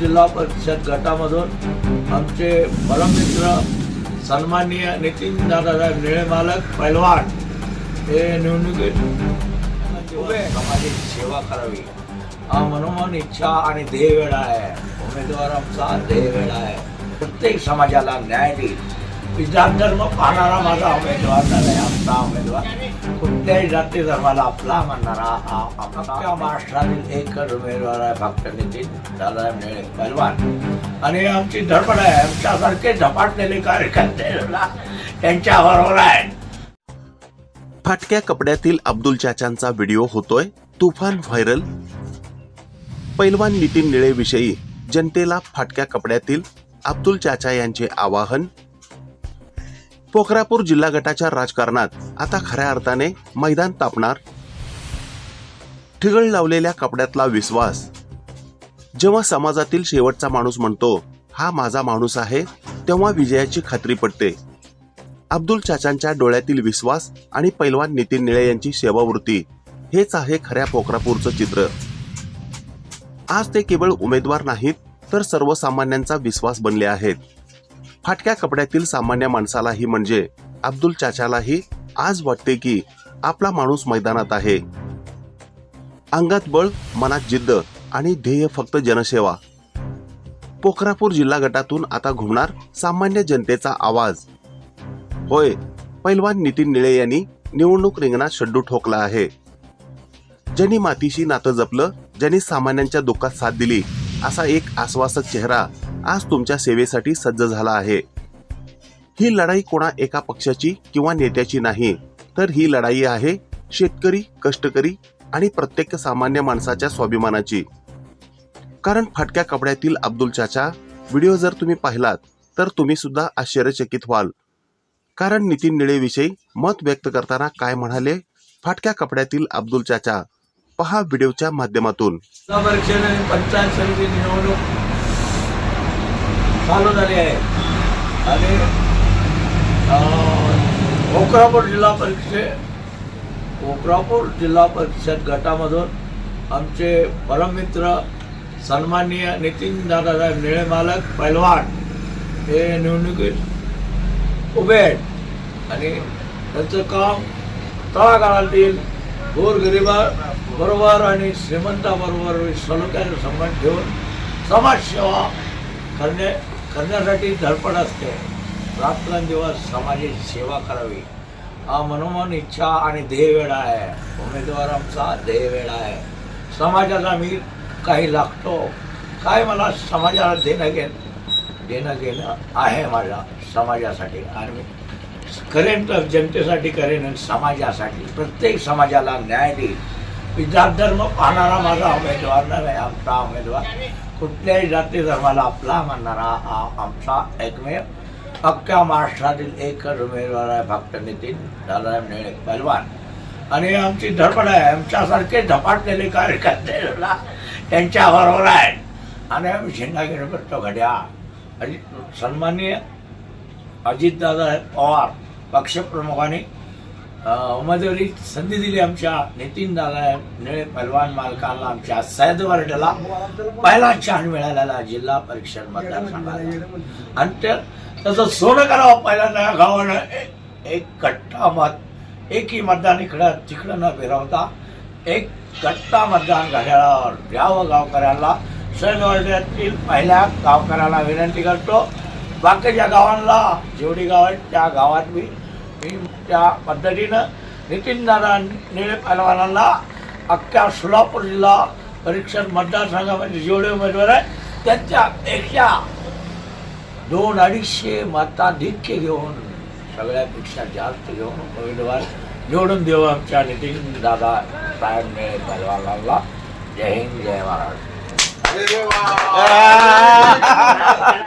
जिल्हा परिषद गटामधून आमचे परममित्र सन्माननीय नितीन दादासाहेब निळे मालक पैलवान हे निवडणुकीत उभे. समाजाची सेवा करावी. हा मनोमन इच्छा आणि ध्येय वेळा आहे. उमेदवार आमचा ध्येय वेळा आहे. प्रत्येक समाजाला न्याय देईल. विधान धर्म पाहणारा माझा उमेदवार नाही आमचा उमेदवार. कुठल्याही जाती धर्माला आपला म्हणणारा हा आमच्या महाराष्ट्रातील एकच उमेदवार आहे फक्त नितीन दादा निळे पैलवान आणि आमची धडपड आहे आमच्यासारखे झपाटलेले कार्यकर्ते त्यांच्या बरोबर आहेत. फाटक्या कपड्यातील अब्दुल चाचांचा व्हिडिओ होतोय तुफान व्हायरल. पैलवान नितीन निळे विषयी जनतेला फाटक्या कपड्यातील अब्दुल चाचा यांचे आवाहन पोखरापूर जिल्हा गटाच्या राजकारणात आता खऱ्या अर्थाने मैदान तापणार. ठिगळ लावलेल्या कपड्यातला विश्वास. जेव्हा समाजातील शेवटचा माणूस म्हणतो हा माझा माणूस आहे तेव्हा विजयाची खात्री पडते अब्दुल चाचांच्या डोळ्यातील विश्वास आणि पैलवान नितीन निळे यांची सेवावृत्ती हेच आहे खऱ्या पोखरापूरचं चित्र. आज ते केवळ उमेदवार नाहीत तर सर्वसामान्यांचा विश्वास बनले आहेत. फाटक्या कपड्यातील सामान्य माणसालाही म्हणजे अब्दुल चाचालाही आज वाटते की आपला माणूस मैदानात आहे. अंगात बळ मनात जिद्द आणि ध्येय फक्त जनसेवा. पोखरापूर जिल्हा गटातून आता घुमणार सामान्य जनतेचा आवाज. होय पैलवान नितीन निळे यांनी निवडणूक रिंगणात शड्डू ठोकला आहे. ज्यांनी मातीशी नातं जपलं ज्यांनी सामान्यांच्या दुःखात साथ दिली असा एक आश्वासक चेहरा आज तुमच्या सेवेसाठी सज्ज झाला आहे. ही लढाई कोणा एका पक्षाची किंवा नेत्याची नाही तर ही लढाई आहे शेतकरी कष्टकरी आणि प्रत्येक सामान्य माणसाच्या स्वाभिमानाची. कारण फाटक्या कपड्यातील अब्दुल चाचा व्हिडिओ जर तुम्ही पाहिलात तर तुम्ही सुद्धा आश्चर्यचकित व्हाल. कारण नितीन निळेविषयी मत व्यक्त करताना काय म्हणाले? फाटक्या कपड्यातील अब्दुल चाचा पहा व्हिडिओच्या माध्यमातून जिल्हा परिषद आणि पंचायत समिती निवडणूक चालू झाली आहे. आणि कोकरापूर जिल्हा परीक्षे कोकरापूर जिल्हा परिषद गटामधून आमचे परममित्र सन्माननीय नितीन दादासाहेब निळे मालक पैलवान हे निवडणुकीत उभे आहेत. आणि त्यांचं काम तळागाळातील गोरगरिबा बरोबर आणि श्रीमंताबरोबर सलोख्याचा संबंध ठेवून समाजसेवा करणे करण्यासाठी धडपड असते. रात्रंदिवस समाजाची सेवा करावी. हा मनोमन इच्छा आणि ध्येय वेळा आहे. उमेदवार आमचा ध्येय वेळा आहे. समाजाला मी काही लागतो. काय मला समाजाला देणं घेणं देणं घेणं आहे माझ्या समाजासाठी. आणि मी करेन तर जनतेसाठी करेन आणि समाजासाठी. प्रत्येक समाजाला न्याय देईल. विधान धर्म पाहणारा माझा उमेदवार नाही आमचा उमेदवार कुठल्याही जाती धर्माला आपला म्हणणारा हा आमचा एकमेव अख्ख्या महाराष्ट्रातील एकच उमेदवार आहे भक्त नितीन दादासाहेब नेळे पहलवान. आणि आमची धडपड आहे आमच्यासारखे झपाटलेले कार्यकर्ते त्यांच्या बरोबर आहेत आणि आम्ही झेंडा घेऊन करतो घड्या. अजित सन्माननीय अजितदादा पवार पक्षप्रमुखांनी उमेदवारी संधी दिली आमच्या नितीन दादा निळे पहलवान मालकांना आमच्या सैद वार्डाला. पहिला छान मिळालेला जिल्हा परिषद मतदारसंघाला. आणि ते त्याचं सोनं करावं पहिल्यांदा गावानं. एक कट्टा मत एकही मतदान इकडं तिकडं न फिरवता एक कट्टा मतदान घड्याळावर द्यावं गावकऱ्यांना. सैद वार्डातील पहिल्या गावकऱ्याला विनंती करतो. बाकीच्या गावांना जेवढी गाव आहेत त्या गावात मी मी त्या पद्धतीनं नितीनदादा निळे पहलवानांना अख्ख्या सोलापूर जिल्हा परीक्षण मतदारसंघामध्ये जेवढे उमेदवार आहेत त्यांच्यापेक्षा दोन अडीचशे मताधिक्य घेऊन सगळ्यापेक्षा जास्त घेऊन उमेदवार निवडून देऊ आमच्या नितीन दादा साहेब निळे पहलवानांना. जय हिंद जय महाराष्ट्र.